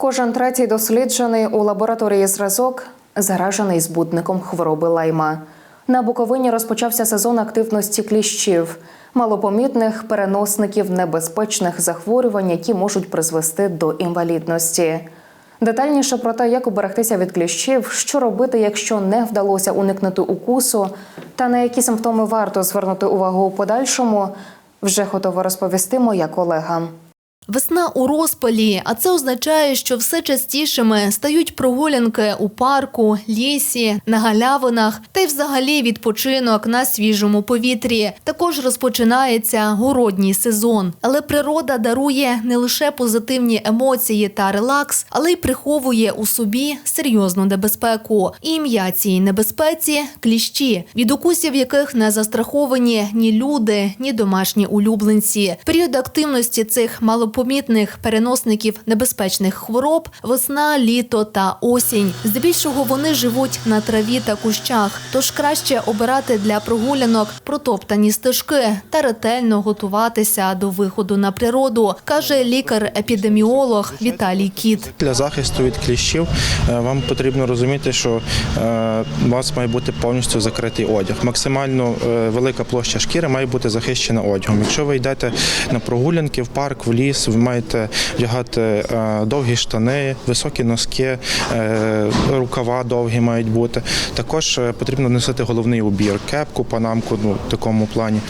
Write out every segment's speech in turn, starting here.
Кожен третій досліджений у лабораторії зразок заражений збудником хвороби лайма. На Буковині розпочався сезон активності кліщів, малопомітних переносників небезпечних захворювань, які можуть призвести до інвалідності. Детальніше про те, як уберегтися від кліщів, що робити, якщо не вдалося уникнути укусу, та на які симптоми варто звернути увагу у подальшому, вже готова розповісти моя колега. Весна у розпалі, а це означає, що все частішими стають прогулянки у парку, лісі, на галявинах та й взагалі відпочинок на свіжому повітрі. Також розпочинається городній сезон. Але природа дарує не лише позитивні емоції та релакс, але й приховує у собі серйозну небезпеку. І ім'я цій небезпеці кліщі, від укусів яких не застраховані ні люди, ні домашні улюбленці. Період активності цих малопомітних переносників небезпечних хвороб весна, літо та осінь. Здебільшого вони живуть на траві та кущах, тож краще обирати для прогулянок протоптані стежки та ретельно готуватися до виходу на природу, каже лікар-епідеміолог Віталій Кіт. Для захисту від кліщів е, вам потрібно розуміти, що е, у вас має бути повністю закритий одяг. Максимально е, велика площа шкіри має бути захищена одягом. Якщо ви йдете на прогулянки в парк, в ліс, ви маєте вдягати е, довгі штани, високі носки, е, рукава довгі мають бути. Також е, потрібно носити головний убір, кепку, панамку, ну в такому плані.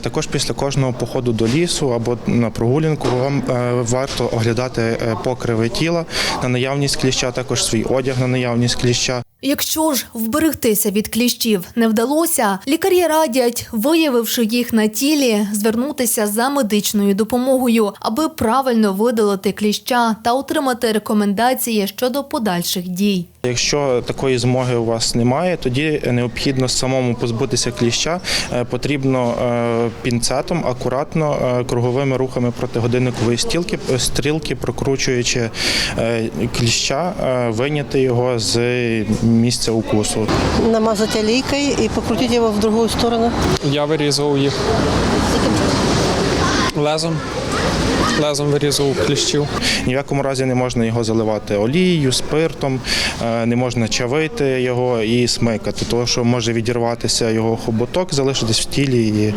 Також після кожного походу до лісу або на прогулянку вам варто оглядати покриви тіла на наявність кліща, також свій одяг на наявність кліща. Якщо ж вберегтися від кліщів не вдалося, лікарі радять, виявивши їх на тілі, звернутися за медичною допомогою, аби правильно видалити кліща та отримати рекомендації щодо подальших дій. Якщо такої змоги у вас немає, тоді необхідно самому позбутися кліща. Е, Потрібно е, пінцетом акуратно е, круговими рухами проти годинникової стілки стрілки, прокручуючи кліща, вийняти його з місця укусу. намазать олейкой и покрутить его в другую сторону. Я вирізував їх лезом. Лезом вирізував кліщів. Ні в якому разі не можна його заливати олією, спиртом, е, не можна чавити його і смикати, тому що може відірватися його хоботок, залишитись в тілі, і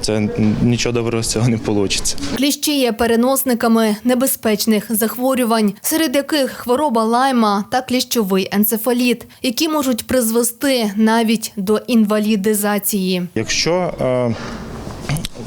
це нічого доброго з цього не вийде. Кліщі є переносниками небезпечних захворювань, серед яких хвороба лайма та кліщовий енцефаліт, які можуть призвести навіть до інвалідизації. Якщо е,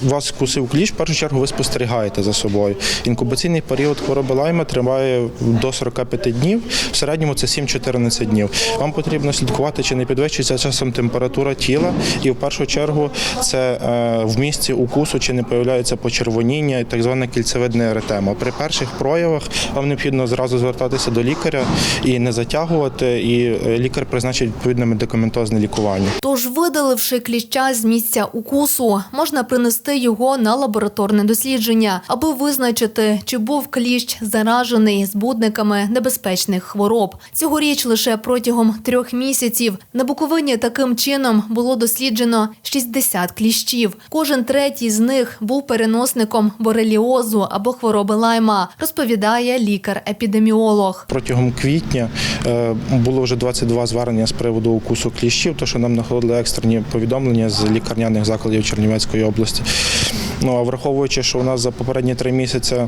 вас вкусив кліщ, в першу чергу ви спостерігаєте за собою. Інкубаційний період хвороби лайма триває до 45 днів, в середньому це 7-14 днів. Вам потрібно слідкувати, чи не підвищується часом температура тіла, і в першу чергу це е, в місці укусу, чи не появляється почервоніння так звана кільцевидна еретема. При перших проявах вам необхідно зразу звертатися до лікаря і не затягувати, і е, лікар призначить відповідне медикаментозне лікування. Тож, видаливши кліща з місця укусу, можна принести його на лабораторне дослідження, аби визначити, чи був кліщ заражений збудниками небезпечних хвороб. Цьогоріч лише протягом трьох місяців на Буковині таким чином було досліджено 60 кліщів. Кожен третій з них був переносником бореліозу або хвороби лайма, розповідає лікар-епідеміолог. Протягом квітня е, було вже 22 звернення з приводу укусу кліщів, то що нам знаходили екстрені повідомлення з лікарняних закладів Чернівецької області. Ну а враховуючи, що у нас за попередні три місяці е,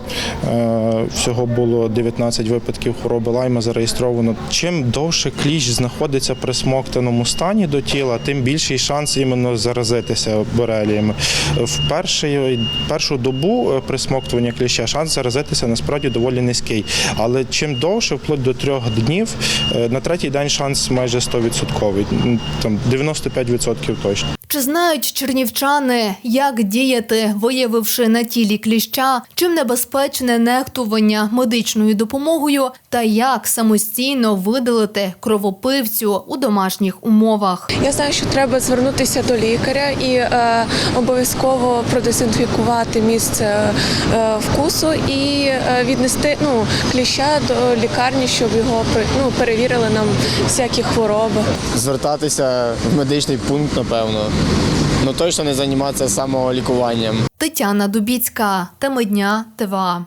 всього було 19 випадків хвороби лайма зареєстровано. Чим довше кліщ знаходиться при смоктаному стані до тіла, тим більший шанс іменно заразитися бореліями. В перший, першу добу е, при смоктуванні кліща шанс заразитися насправді доволі низький. Але чим довше, вплоть до трьох днів, е, на третій день шанс майже 100%, там 95% точно. Чи знають чернівчани, як діяти, виявивши на тілі кліща, чим небезпечне нехтування медичною допомогою та як самостійно видалити кровопивцю у домашніх умовах? Я знаю, що треба звернутися до лікаря і е, обов'язково продезінфікувати місце е, вкусу і е, віднести ну, кліща до лікарні, щоб його ну, перевірили нам всякі хвороби. звертатися в медичний пункт, напевно. Ну точно не займатися самолікуванням. Тетяна Дубіцька, теми дня ТВА.